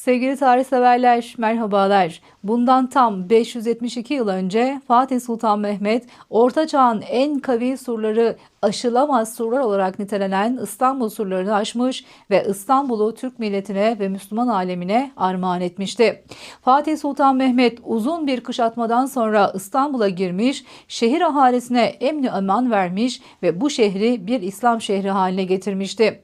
Sevgili tarih severler, merhabalar. Bundan tam 572 yıl önce Fatih Sultan Mehmet, Orta Çağ'ın en kavi surları aşılamaz surlar olarak nitelenen İstanbul surlarını aşmış ve İstanbul'u Türk milletine ve Müslüman alemine armağan etmişti. Fatih Sultan Mehmet uzun bir kuşatmadan sonra İstanbul'a girmiş, şehir ahalisine emni aman vermiş ve bu şehri bir İslam şehri haline getirmişti.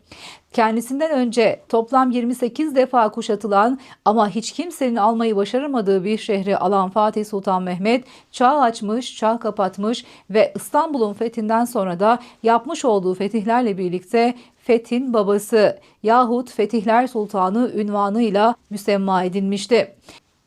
Kendisinden önce toplam 28 defa kuşatılan ama hiç kimsenin almayı başaramadığı bir şehri alan Fatih Sultan Mehmet çağ açmış, çağ kapatmış ve İstanbul'un fethinden sonra da yapmış olduğu fetihlerle birlikte Fethin babası yahut Fetihler Sultanı ünvanıyla müsemma edilmişti.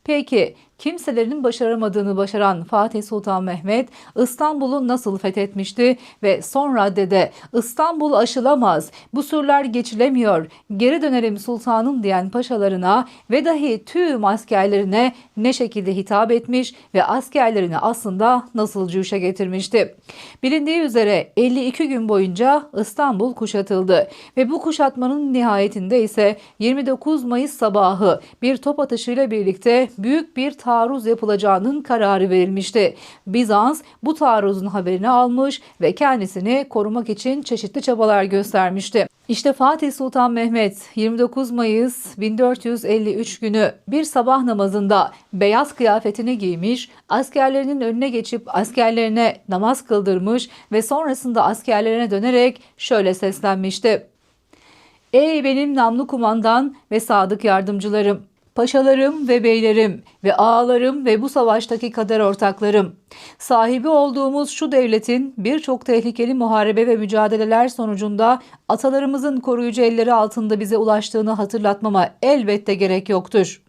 Peki kimselerinin başaramadığını başaran Fatih Sultan Mehmet İstanbul'u nasıl fethetmişti ve son raddede İstanbul aşılamaz, bu surlar geçilemiyor, geri dönelim sultanım diyen paşalarına ve dahi tüm askerlerine ne şekilde hitap etmiş ve askerlerini aslında nasıl cuşa getirmişti. Bilindiği üzere 52 gün boyunca İstanbul kuşatıldı ve bu kuşatmanın nihayetinde ise 29 Mayıs sabahı bir top atışıyla birlikte büyük bir taarruz yapılacağının kararı verilmişti. Bizans bu taarruzun haberini almış ve kendisini korumak için çeşitli çabalar göstermişti. İşte Fatih Sultan Mehmet 29 Mayıs 1453 günü bir sabah namazında beyaz kıyafetini giymiş, askerlerinin önüne geçip askerlerine namaz kıldırmış ve sonrasında askerlerine dönerek şöyle seslenmişti. Ey benim namlu kumandan ve sadık yardımcılarım! Paşalarım ve beylerim ve ağalarım ve bu savaştaki kader ortaklarım. Sahibi olduğumuz şu devletin birçok tehlikeli muharebe ve mücadeleler sonucunda atalarımızın koruyucu elleri altında bize ulaştığını hatırlatmama elbette gerek yoktur.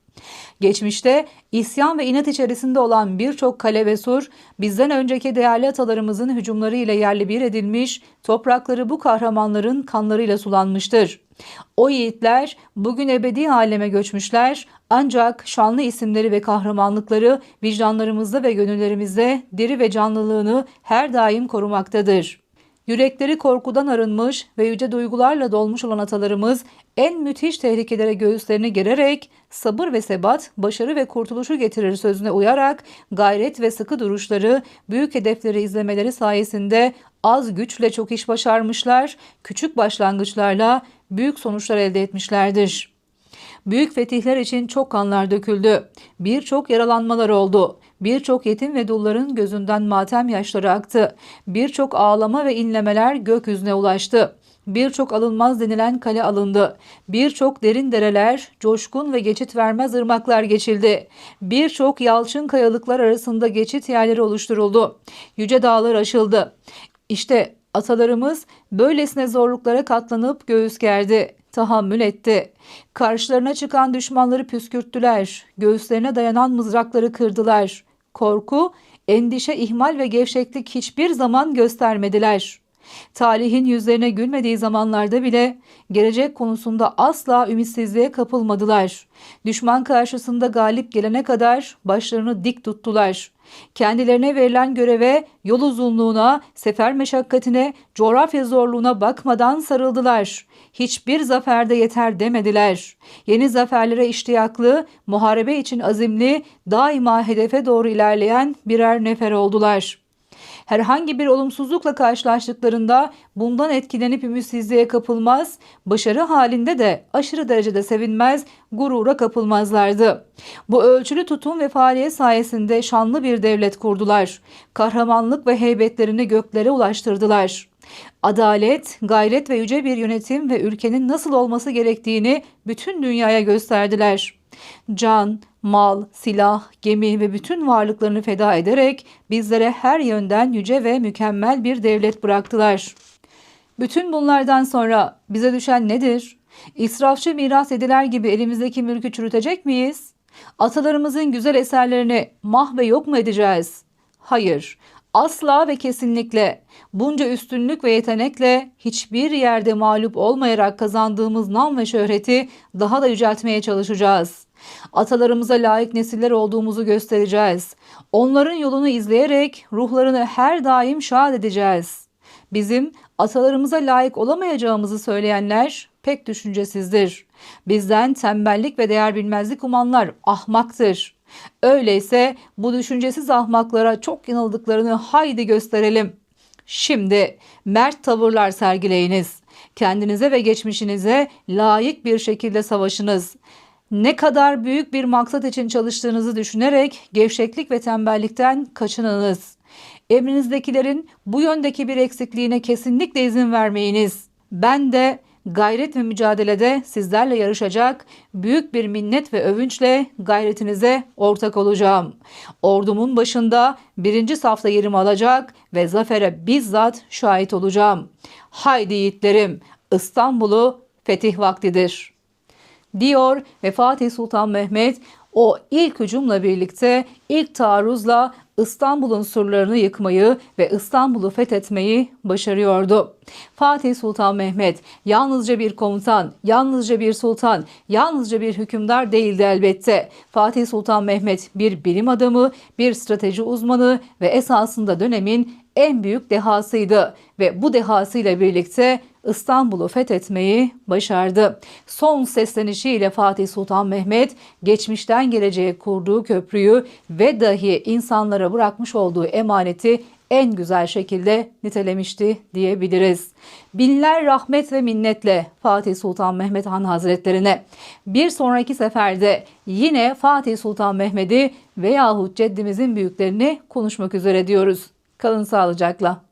Geçmişte isyan ve inat içerisinde olan birçok kale ve sur bizden önceki değerli atalarımızın hücumları ile yerli bir edilmiş, toprakları bu kahramanların kanlarıyla sulanmıştır. O yiğitler bugün ebedi aleme göçmüşler ancak şanlı isimleri ve kahramanlıkları vicdanlarımızda ve gönüllerimizde diri ve canlılığını her daim korumaktadır. Yürekleri korkudan arınmış ve yüce duygularla dolmuş olan atalarımız en müthiş tehlikelere göğüslerini gererek sabır ve sebat, başarı ve kurtuluşu getirir sözüne uyarak gayret ve sıkı duruşları, büyük hedefleri izlemeleri sayesinde az güçle çok iş başarmışlar, küçük başlangıçlarla büyük sonuçlar elde etmişlerdir. Büyük fetihler için çok kanlar döküldü. Birçok yaralanmalar oldu. Birçok yetim ve dulların gözünden matem yaşları aktı. Birçok ağlama ve inlemeler gökyüzüne ulaştı. Birçok alınmaz denilen kale alındı. Birçok derin dereler, coşkun ve geçit vermez ırmaklar geçildi. Birçok yalçın kayalıklar arasında geçit yerleri oluşturuldu. Yüce dağlar aşıldı. İşte atalarımız böylesine zorluklara katlanıp göğüs gerdi tahammül etti. Karşılarına çıkan düşmanları püskürttüler. Göğüslerine dayanan mızrakları kırdılar. Korku, endişe, ihmal ve gevşeklik hiçbir zaman göstermediler. Talihin yüzlerine gülmediği zamanlarda bile gelecek konusunda asla ümitsizliğe kapılmadılar. Düşman karşısında galip gelene kadar başlarını dik tuttular. Kendilerine verilen göreve, yol uzunluğuna, sefer meşakkatine, coğrafya zorluğuna bakmadan sarıldılar. Hiçbir zaferde yeter demediler. Yeni zaferlere iştiyaklı, muharebe için azimli, daima hedefe doğru ilerleyen birer nefer oldular.'' Herhangi bir olumsuzlukla karşılaştıklarında bundan etkilenip ümitsizliğe kapılmaz, başarı halinde de aşırı derecede sevinmez, gurura kapılmazlardı. Bu ölçülü tutum ve faaliyet sayesinde şanlı bir devlet kurdular. Kahramanlık ve heybetlerini göklere ulaştırdılar. Adalet, gayret ve yüce bir yönetim ve ülkenin nasıl olması gerektiğini bütün dünyaya gösterdiler. Can, mal, silah, gemi ve bütün varlıklarını feda ederek bizlere her yönden yüce ve mükemmel bir devlet bıraktılar. Bütün bunlardan sonra bize düşen nedir? İsrafçı miras ediler gibi elimizdeki mülkü çürütecek miyiz? Atalarımızın güzel eserlerini mah ve yok mu edeceğiz? Hayır, asla ve kesinlikle bunca üstünlük ve yetenekle hiçbir yerde mağlup olmayarak kazandığımız nam ve şöhreti daha da yüceltmeye çalışacağız. Atalarımıza layık nesiller olduğumuzu göstereceğiz. Onların yolunu izleyerek ruhlarını her daim şad edeceğiz. Bizim atalarımıza layık olamayacağımızı söyleyenler pek düşüncesizdir. Bizden tembellik ve değer bilmezlik umanlar ahmaktır. Öyleyse bu düşüncesiz ahmaklara çok yanıldıklarını haydi gösterelim. Şimdi mert tavırlar sergileyiniz. Kendinize ve geçmişinize layık bir şekilde savaşınız. Ne kadar büyük bir maksat için çalıştığınızı düşünerek gevşeklik ve tembellikten kaçınınız. Emrinizdekilerin bu yöndeki bir eksikliğine kesinlikle izin vermeyiniz. Ben de gayret ve mücadelede sizlerle yarışacak büyük bir minnet ve övünçle gayretinize ortak olacağım. Ordumun başında birinci safta yerimi alacak ve zafere bizzat şahit olacağım. Haydi yiğitlerim İstanbul'u fetih vaktidir.'' diyor ve Fatih Sultan Mehmet o ilk hücumla birlikte ilk taarruzla İstanbul'un surlarını yıkmayı ve İstanbul'u fethetmeyi başarıyordu. Fatih Sultan Mehmet yalnızca bir komutan, yalnızca bir sultan, yalnızca bir hükümdar değildi elbette. Fatih Sultan Mehmet bir bilim adamı, bir strateji uzmanı ve esasında dönemin en büyük dehasıydı ve bu dehasıyla birlikte İstanbul'u fethetmeyi başardı. Son seslenişiyle Fatih Sultan Mehmet geçmişten geleceğe kurduğu köprüyü ve dahi insanlara bırakmış olduğu emaneti en güzel şekilde nitelemişti diyebiliriz. Binler rahmet ve minnetle Fatih Sultan Mehmet Han Hazretlerine bir sonraki seferde yine Fatih Sultan Mehmet'i veyahut ceddimizin büyüklerini konuşmak üzere diyoruz. Kalın sağlıcakla.